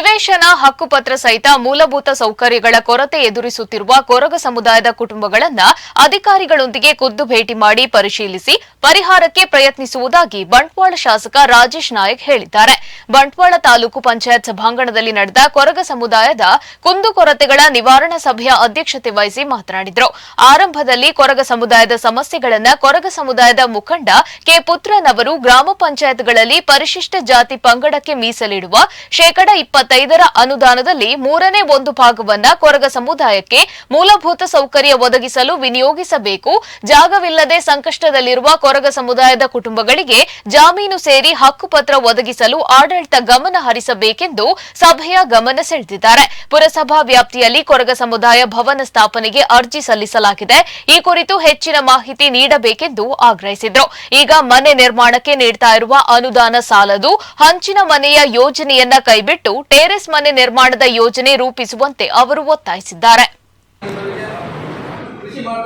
ನಿವೇಶನ ಹಕ್ಕುಪತ್ರ ಸಹಿತ ಮೂಲಭೂತ ಸೌಕರ್ಯಗಳ ಕೊರತೆ ಎದುರಿಸುತ್ತಿರುವ ಕೊರಗ ಸಮುದಾಯದ ಕುಟುಂಬಗಳನ್ನ ಅಧಿಕಾರಿಗಳೊಂದಿಗೆ ಖುದ್ದು ಭೇಟಿ ಮಾಡಿ ಪರಿಶೀಲಿಸಿ ಪರಿಹಾರಕ್ಕೆ ಪ್ರಯತ್ನಿಸುವುದಾಗಿ ಬಂಟ್ವಾಳ ಶಾಸಕ ರಾಜೇಶ್ ನಾಯಕ್ ಹೇಳಿದ್ದಾರೆ. ಬಂಟ್ವಾಳ ತಾಲೂಕು ಪಂಚಾಯತ್ ಸಭಾಂಗಣದಲ್ಲಿ ನಡೆದ ಕೊರಗ ಸಮುದಾಯದ ಕುಂದುಕೊರತೆಗಳ ನಿವಾರಣಾ ಸಭೆಯ ಅಧ್ಯಕ್ಷತೆ ವಹಿಸಿ ಮಾತನಾಡಿದರು. ಆರಂಭದಲ್ಲಿ ಕೊರಗ ಸಮುದಾಯದ ಸಮಸ್ಯೆಗಳನ್ನು ಕೊರಗ ಸಮುದಾಯದ ಮುಖಂಡ ಕೆ ಪುತ್ರನವರು ಗ್ರಾಮ ಪಂಚಾಯತ್ಗಳಲ್ಲಿ ಪರಿಶಿಷ್ಟ ಜಾತಿ ಪಂಗಡಕ್ಕೆ ಮೀಸಲಿಡುವ ಶೇಕಡ ಇಪ್ಪತ್ತೈದರ ಅನುದಾನದಲ್ಲಿ ಮೂರನೇ ಒಂದು ಭಾಗವನ್ನ ಕೊರಗ ಸಮುದಾಯಕ್ಕೆ ಮೂಲಭೂತ ಸೌಕರ್ಯ ಒದಗಿಸಲು ವಿನಿಯೋಗಿಸಬೇಕು. ಜಾಗವಿಲ್ಲದೆ ಸಂಕಷ್ಟದಲ್ಲಿರುವ ಕೊರಗ ಸಮುದಾಯದ ಕುಟುಂಬಗಳಿಗೆ ಜಾಮೀನು ಸೇರಿ ಹಕ್ಕುಪತ್ರ ಒದಗಿಸಲು ಆಡಳಿತ ಗಮನ ಹರಿಸಬೇಕೆಂದು ಸಭೆಯ ಗಮನ ಸೆಳೆದಿದ್ದಾರೆ. ಪುರಸಭಾ ವ್ಯಾಪ್ತಿಯಲ್ಲಿ ಕೊರಗ ಸಮುದಾಯ ಭವನ ಸ್ಥಾಪನೆಗೆ ಅರ್ಜಿ ಸಲ್ಲಿಸಲಾಗಿದೆ. ಈ ಕುರಿತು ಹೆಚ್ಚಿನ ಮಾಹಿತಿ ನೀಡಬೇಕೆಂದು ಆಗ್ರಹಿಸಿದರು. ಈಗ ಮನೆ ನಿರ್ಮಾಣಕ್ಕೆ ನೀಡ್ತಾ ಇರುವ ಅನುದಾನ ಸಾಲದು ಹಂಚಿನ ಮನೆಯ ಯೋಜನೆಯನ್ನ ಕೈಬಿಟ್ಟು ಟೆರೆಸ್ ಮನೆ ನಿರ್ಮಾಣದ ಯೋಜನೆ ರೂಪಿಸುವಂತೆ ಅವರು ಒತ್ತಾಯಿಸಿದ್ದಾರೆ.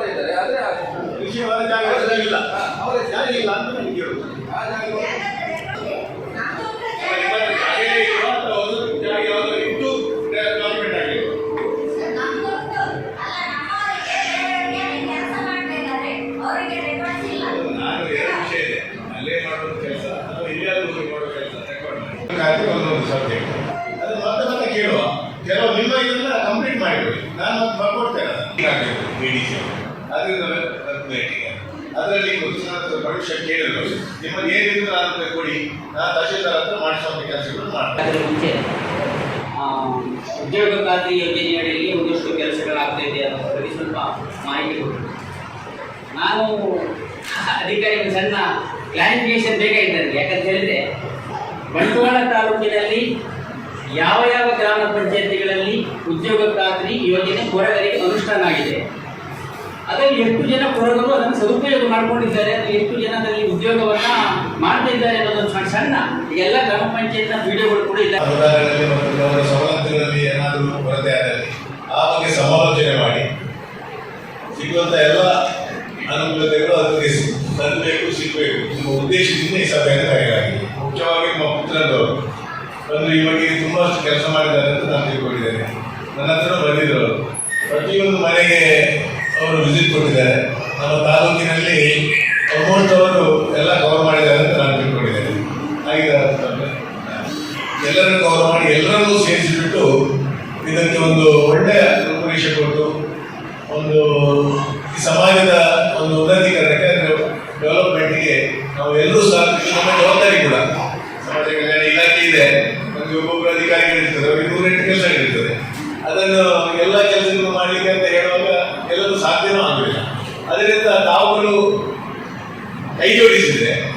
ಇದ್ದಾರೆ ಆದ್ರೆ ಮಾಡೋ ಕೆಲಸ ಜಾಗ ಅದರಿಂದ ಅದರಲ್ಲಿ ಭವಿಷ್ಯ ಕೇಳಿದ್ರು ನಿಮ್ಮದು ಏನಿದ್ರು ನಾನು ಕೊಡಿ. ನಾನು ತಹಶೀಲ್ದಾರ್ ಹತ್ರ ಮಾಡಿಸುವಂತ ಕೆಲಸಗಳು ಮಾಡ್ತೇನೆ. ಅದರ ಮುಂಚೆ ಆ, ಉದ್ಯೋಗ ಖಾತ್ರಿ ಯೋಜನೆಯಡಿಯಲ್ಲಿ ಒಂದಷ್ಟು ಕೆಲಸಗಳಾಗ್ತಾ ಇದೆ ಅನ್ನೋದ್ರ ಬಗ್ಗೆ ಸ್ವಲ್ಪ ಮಾಹಿತಿ ಕೊಡಿ ನಾನು ಅಧಿಕಾರಿಗಳು ಸಣ್ಣ ಕ್ಲಾರಿಫಿಕೇಶನ್ ಬೇಕಾಗಿದೆ ನನಗೆ. ಯಾಕಂತ ಹೇಳಿದ್ರೆ ಬಂಟ್ವಾಳ ತಾಲೂಕಿನಲ್ಲಿ ಯಾವ ಯಾವ ಗ್ರಾಮ ಪಂಚಾಯತಿಗಳಲ್ಲಿ ಉದ್ಯೋಗ ಖಾತ್ರಿ ಯೋಜನೆ ಕೊರಗರಿಗೆ ಅನುಷ್ಠಾನ ಆಗಿದೆ. ಅದರಲ್ಲಿ ಎಷ್ಟು ಜನ ಕೊರಗರು ಅದನ್ನು ಸದುಪಯೋಗ ಮಾಡ್ಕೊಂಡಿದ್ದಾರೆ ಎಷ್ಟು ಜನ ಅದರಲ್ಲಿ ಉದ್ಯೋಗವನ್ನ ಮಾಡ್ತಾ ಇದ್ದಾರೆ ಅನ್ನೋದೊಂದು ಸಣ್ಣ ಸಣ್ಣ ಎಲ್ಲ ಗ್ರಾಮ ಪಂಚಾಯತ್ನ ವಿಡಿಯೋಗಳು ಕೂಡ ಇಲ್ಲ ಸವಲತ್ತುಗಳಲ್ಲಿ ಏನಾದರೂ ಕೊರತೆ ಆದರೆ ಆ ಬಗ್ಗೆ ಸಮಾಲೋಚನೆ ಮಾಡಿ. ಸಿಗುವಂತ ಎಲ್ಲ ಅನುಕೂಲತೆಗಳು ಅದಕ್ಕೆ ತರಬೇಕು, ಸಿಗಬೇಕು. ನಿಮ್ಮ ಉದ್ದೇಶದಿಂದ ಈ ಸಭೆಯನ್ನು ಕರೆಯಲಾಗಿದೆ. ಮುಖ್ಯವಾಗಿ ನಮ್ಮ ಪುತ್ರದವರು ಬಂದು ಈ ಬಗ್ಗೆ ಕೆಲಸ ಮಾಡಿದ್ದಾರೆ ಅಂತ ನಾನು ತಿಳ್ಕೊಂಡಿದ್ದೇನೆ. ನನ್ನ ಹತ್ರ ಪ್ರತಿಯೊಂದು ಮನೆಗೆ ಅವರು ವಿಸಿಟ್ ಕೊಟ್ಟಿದ್ದಾರೆ. ನಮ್ಮ ತಾಲೂಕಿನಲ್ಲಿ ಅಮೌಂಟ್ ಅವರು ಎಲ್ಲ ಕವರ್ ಮಾಡಿದ್ದಾರೆ ಅಂತ ನಾನು ತಿಳ್ಕೊಂಡಿದ್ದೇನೆ. ಅಂತಂದ್ರೆ ಎಲ್ಲರನ್ನು ಕವರ್ ಮಾಡಿ ಎಲ್ಲರನ್ನೂ ಸೇರಿಸಿಬಿಟ್ಟು ಇದಕ್ಕೆ ಒಂದು ಒಳ್ಳೆಯ ರೂಪುರೇಷೆ ಕೊಟ್ಟು ಒಂದು ಈ ಸಮಾಜದ ಒಂದು ಉನ್ನತೀಕರಣಕ್ಕೆ ಡೆವಲಪ್ಮೆಂಟ್ಗೆ ನಾವು ಎಲ್ಲರೂ ಸಹ ನಮ್ಮ ಜವಾಬ್ದಾರಿ ಕೂಡ. ಸಮಾಜ ಕಲ್ಯಾಣ ಇಲಾಖೆ ಇದೆ ಒಂದು ಒಬ್ಬೊಬ್ಬರು ಅಧಿಕಾರಿಗಳಿರ್ತದೆ ಅವರಿಗೆ ನೂರೆಂಟು ಕೆಲಸಗಳಿರ್ತದೆ. ಅದನ್ನು ಎಲ್ಲ ಕೆಲಸಗಳು ಮಾಡಲಿಕ್ಕೆ ಅಂತ ಹೇಳುವಾಗ ಎಲ್ಲರೂ ಸಾಧ್ಯವೂ ಆಗಲಿಲ್ಲ. ಅದರಿಂದ ತಾವುಗಳು ಕೈ ಜೋಡಿಸಿದ್ರೆ